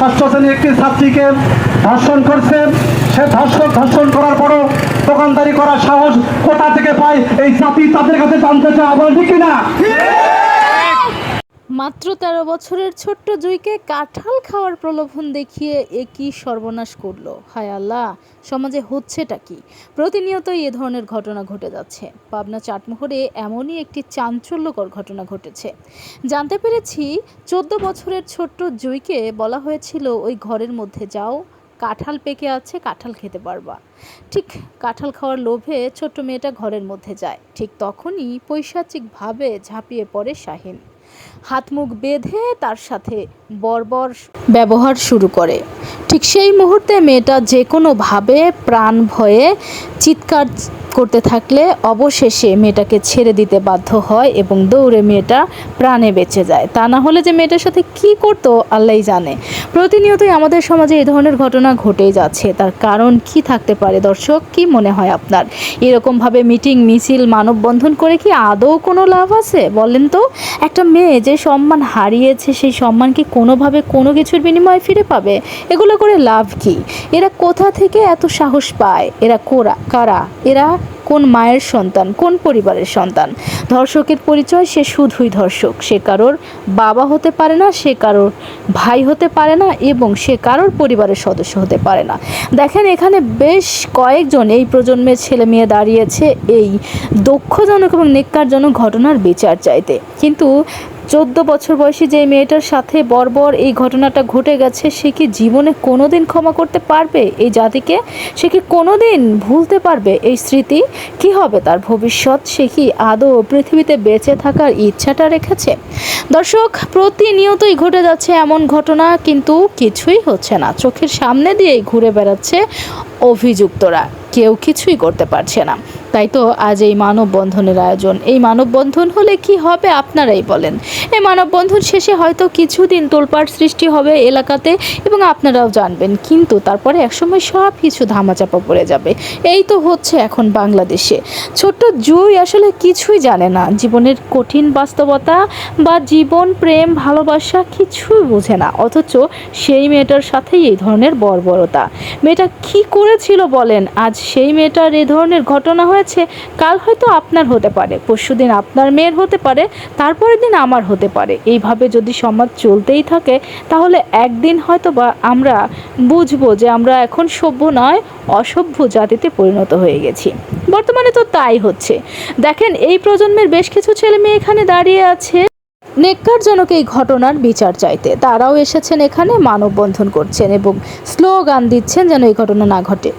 ষষ্ঠ শ্রেণির একটি ছাত্রীকে ধর্ষণ করছে। সে ধর্ষণ ধর্ষণ করার পরও দোকানদারি করার সাহস কোথা থেকে পায়? এই জাতি তাদের কাছে জানতে চায়। আবার ঠিক না মাত্র তেরো বছরের ছোট্ট জুইকে কাঁঠাল খাওয়ার প্রলোভন দেখিয়ে এ কি সর্বনাশ করল? হায় আল্লাহ, সমাজে হচ্ছেটা কি? প্রতিনিয়তই এ ধরনের ঘটনা ঘটে যাচ্ছে। পাবনা চাটমোহরে এমনই একটি চাঞ্চল্যকর ঘটনা ঘটেছে। জানতে পেরেছি, চোদ্দ বছরের ছোট্ট জুইকে বলা হয়েছিল, ওই ঘরের মধ্যে যাও, কাঁঠাল পেকে আছে, কাঁঠাল খেতে পারবা। ঠিক কাঁঠাল খাওয়ার লোভে ছোট্ট মেয়েটা ঘরের মধ্যে যায়। ঠিক তখনই পৈশাচিকভাবে ঝাঁপিয়ে পড়ে শাহিন। হাত মুখ বেঁধে তার সাথে বর্বর ব্যবহার শুরু করে। ঠিক সেই মুহূর্তে মেয়েটা যে কোনোভাবে প্রাণ ভয়ে চিৎকার করতে থাকলে অবশেষে মেয়েটাকে ছেড়ে দিতে বাধ্য হয় এবং দৌড়ে মেয়েটা প্রাণে বেঁচে যায়। তা না হলে যে মেয়েটার সাথে কি করতো, আল্লাহই জানে। প্রতিনিয়তই আমাদের সমাজে এই ধরনের ঘটনা ঘটেই যাচ্ছে। তার কারণ কি থাকতে পারে দর্শক, কি মনে হয় আপনার? এরকমভাবে মিটিং, মিছিল, মানববন্ধন করে কি আদৌ কোনো লাভ আছে? বলেন তো, একটা মেয়ে যে সম্মান হারিয়েছে, সেই সম্মান কি কোনোভাবে কোনো কিছুর বিনিময়ে ফিরে পাবে? এগুলো করে লাভ কি? এরা কোথা থেকে এত সাহস পায়? এরা কোরা, কারা? এরা কোন মায়ের সন্তান, কোন পরিবারের সন্তান? ধর্ষকের পরিচয়, সে শুধুই ধর্ষক। সে কারোর বাবা হতে পারে না, সে কারোর ভাই হতে পারে না এবং সে কারোর পরিবারের সদস্য হতে পারে না। দেখেন, এখানে বেশ কয়েকজন এই প্রজন্মের ছেলে মেয়ে দাঁড়িয়েছে এই দক্ষজনক এবং নেককারজনক ঘটনার বিচার চাইতে। কিন্তু চোদ্দ বছর বয়সী যে মেয়েটার সাথে বর্বর এই ঘটনাটা ঘটে গেছে, সে কি জীবনে কোনোদিন ক্ষমা করতে পারবে এই জাতিকে? সে কি কোনোদিন ভুলতে পারবে এই স্মৃতি? কি হবে তার ভবিষ্যৎ? সে কি আদৌ পৃথিবীতে বেঁচে থাকার ইচ্ছাটা রেখেছে? দর্শক, প্রতিনিয়তই ঘটে যাচ্ছে এমন ঘটনা, কিন্তু কিছুই হচ্ছে না। চোখের সামনে দিয়েই ঘুরে বেড়াচ্ছে অভিযুক্তরা। কেউ কিছুই করতে পারছে না। তাই তো আজ এই মানববন্ধনের আয়োজন। এই মানববন্ধন হলে কি হবে আপনারাই বলেন। এই মানববন্ধন শেষে হয়তো কিছুদিন তোলপাড় সৃষ্টি হবে এলাকাতে এবং আপনারাও জানবেন, কিন্তু তারপরে একসময় সব কিছু ধামাচাপা পড়ে যাবে। এই তো হচ্ছে এখন বাংলাদেশে। ছোট্ট জুই আসলে কিছুই জানে না। জীবনের কঠিন বাস্তবতা বা জীবন, প্রেম, ভালোবাসা কিছুই বোঝে না। অথচ সেই মেয়েটার সাথেই এই ধরনের বর্বরতা। মেয়েটা কি করেছিল বলেন? আজ সেই মেয়েটার এ ধরনের ঘটনা হয়েছে, কাল হয়তো আপনার হতে পারে। পরশুদিন আপনার মেয়ের হতে পারে, তারপরের দিন আমার হতে পারে। এইভাবে যদি সমাজ চলতেই থাকে, তাহলে একদিন হয়তো বা আমরা বুঝব যে আমরা এখন সভ্য নয়, অসভ্য জাতিতে পরিণত হয়ে গেছি। বর্তমানে তো তাই হচ্ছে। দেখেন, এই প্রজন্মের বেশ কিছু ছেলে মেয়ে এখানে দাঁড়িয়ে আছে। নেককারজনক এই ঘটনার বিচার চাইতে। তারাও এসেছেন এখানে, মানববন্ধন করছেন এবং স্লোগান দিচ্ছেন যেন এই ঘটনা না ঘটে।